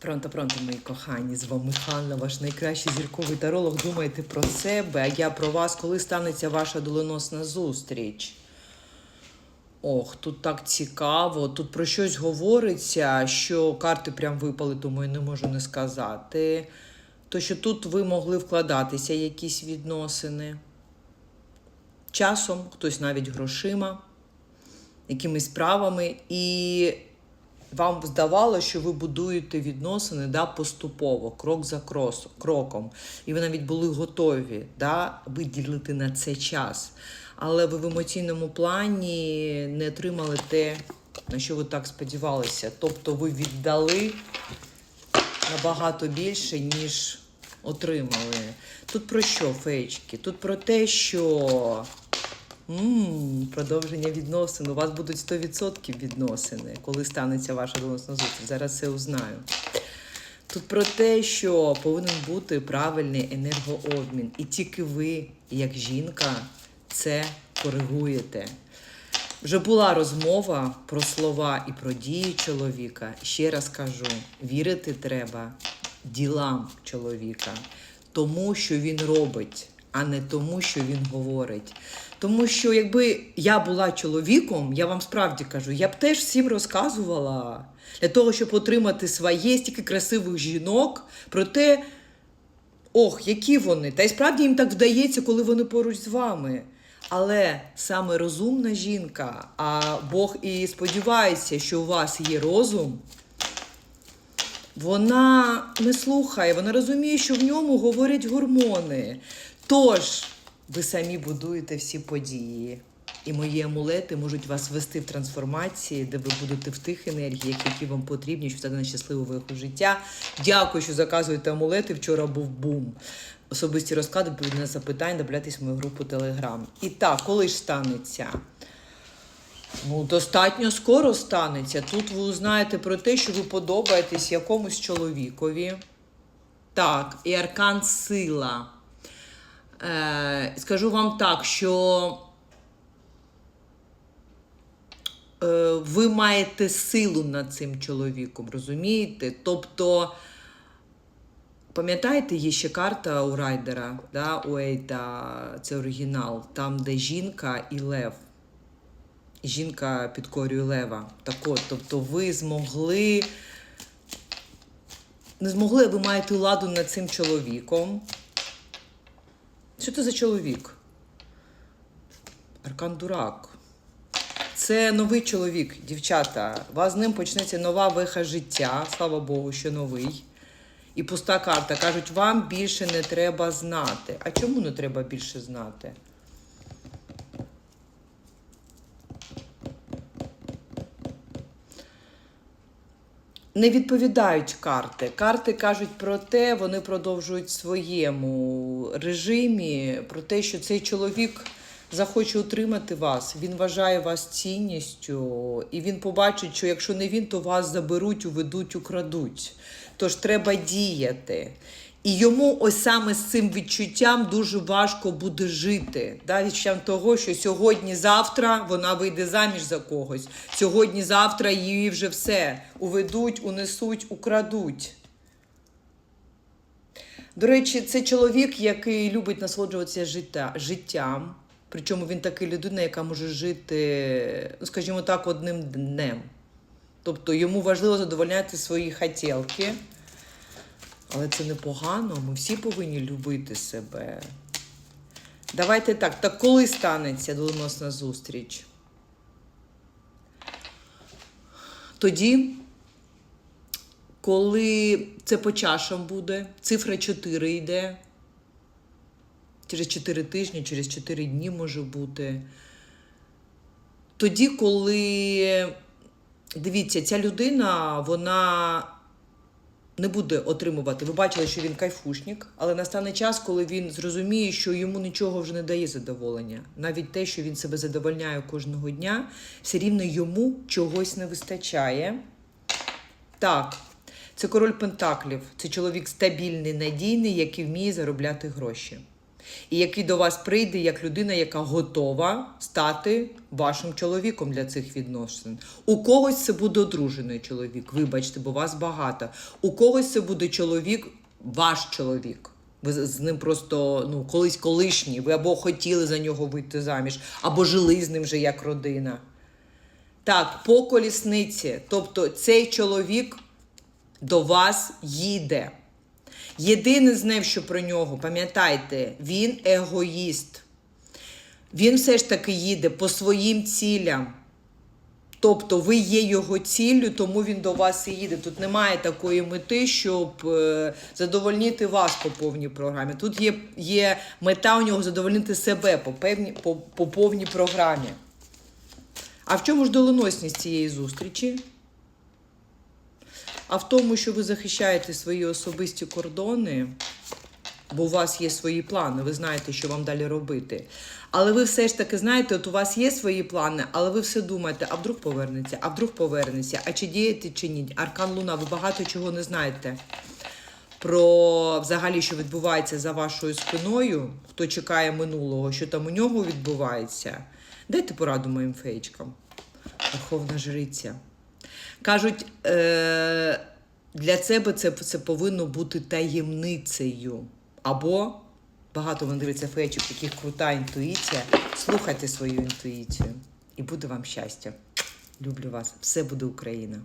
Пронто, пронто, мої кохані, з вами Ханна, ваш найкращий зірковий таролог. Думайте про себе, а я про вас, коли станеться ваша доленосна зустріч. Ох, тут так цікаво. Тут про щось говориться, що карти прям випали, тому я не можу не сказати. То, що тут ви могли вкладатися якісь відносини. Часом, хтось навіть грошима, якимись справами. І вам здавалося, що ви будуєте відносини да, поступово, крок за кроком. І ви навіть були готові да, виділити на це час. Але ви в емоційному плані не отримали те, на що ви так сподівалися. Тобто ви віддали набагато більше, ніж отримали. Тут про що, феєчки? Тут про те, що м продовження відносин. У вас будуть 100% відносини, коли станеться ваша доносна зустріч. Зараз все узнаю. Тут про те, що повинен бути правильний енергообмін. І тільки ви, як жінка, це коригуєте. Вже була розмова про слова і про дії чоловіка. Ще раз кажу: вірити треба ділам чоловіка, тому що він робить, а не тому, що він говорить. Тому що якби я була чоловіком, я вам справді кажу, я б теж всім розказувала для того, щоб отримати своє стільки красивих жінок про те, ох, які вони. Та й справді їм так вдається, коли вони поруч з вами. Але саме розумна жінка, а Бог і сподівається, що у вас є розум, вона не слухає, вона розуміє, що в ньому говорять гормони. Тож ви самі будуєте всі події. І мої амулети можуть вас вести в трансформації, де ви будете в тих енергіях, які вам потрібні, щоб стати на щасливу виху життя. Дякую, що заказуєте амулети. Вчора був бум. Особисті розклади, на запитання, добавляйтесь в мою групу Телеграм. І так, коли ж станеться? Ну, достатньо скоро станеться. Тут ви узнаєте про те, що ви подобаєтесь якомусь чоловікові. Так, і аркан сила. Е, скажу вам так, що е, ви маєте силу над цим чоловіком, розумієте? Тобто, пам'ятаєте, є ще карта у Райдера, да, у Ейта, це оригінал, там, де жінка і лев. Жінка підкорює лева. Так от, тобто ви змогли. Не змогли, ви маєте ладу над цим чоловіком. Що це за чоловік? Аркан Дурак. Це новий чоловік, дівчата. У вас з ним почнеться нова виха життя. Слава Богу, що новий. І пуста карта. Кажуть, вам більше не треба знати. А чому не треба більше знати? Не відповідають карти. Карти кажуть про те, вони продовжують в своєму режимі, про те, що цей чоловік захоче утримати вас. Він вважає вас цінністю, і він побачить, що якщо не він, то вас заберуть, уведуть, украдуть. Тож треба діяти. І йому ось саме з цим відчуттям дуже важко буде жити. Да? Відчуттям того, що сьогодні-завтра вона вийде заміж за когось. Сьогодні-завтра її вже все уведуть, унесуть, украдуть. До речі, це чоловік, який любить насолоджуватися життя, життям. Причому він такий людина, яка може жити, ну, скажімо так, одним днем. Тобто йому важливо задовольняти свої хотілки. Але це непогано, ми всі повинні любити себе. Давайте так. Так коли станеться доленосна зустріч? Тоді, коли це по чашам буде, цифра 4 йде. Через 4 тижні, через 4 дні може бути. Тоді, коли, дивіться, ця людина, вона не буде отримувати. Ви бачили, що він кайфушник, але настане час, коли він зрозуміє, що йому нічого вже не дає задоволення. Навіть те, що він себе задовольняє кожного дня, все рівно йому чогось не вистачає. Так, це король Пентаклів. Це чоловік стабільний, надійний, який вміє заробляти гроші. І який до вас прийде як людина, яка готова стати вашим чоловіком для цих відносин. У когось це буде одружений чоловік, вибачте, бо вас багато. У когось це буде чоловік, ваш чоловік. Ви з ним просто ну, колись колишній, ви або хотіли за нього вийти заміж, або жили з ним вже як родина. Так, по колісниці. Тобто цей чоловік до вас їде. Єдине з ним, що про нього, пам'ятайте, він егоїст. Він все ж таки їде по своїм цілям. Тобто ви є його ціллю, тому він до вас і їде. Тут немає такої мети, щоб е, задовольнити вас по повній програмі. Тут є, є мета у нього задовольнити себе по, певні, по, по повній програмі. А в чому ж доленосність цієї зустрічі? А в тому, що ви захищаєте свої особисті кордони, бо у вас є свої плани, ви знаєте, що вам далі робити. Але ви все ж таки знаєте, от у вас є свої плани, але ви все думаєте, а вдруг повернеться, а вдруг повернеться, а чи діяти, чи ні. Аркан Луна, ви багато чого не знаєте. Про взагалі, що відбувається за вашою спиною, хто чекає минулого, що там у нього відбувається. Дайте пораду моїм феєчкам. Верховна жриця. Кажуть, е- для себе це, це повинно бути таємницею. Або багато вони дивляться феєчок, яких крута інтуїція. Слухайте свою інтуїцію, і буде вам щастя. Люблю вас. Все буде Україна.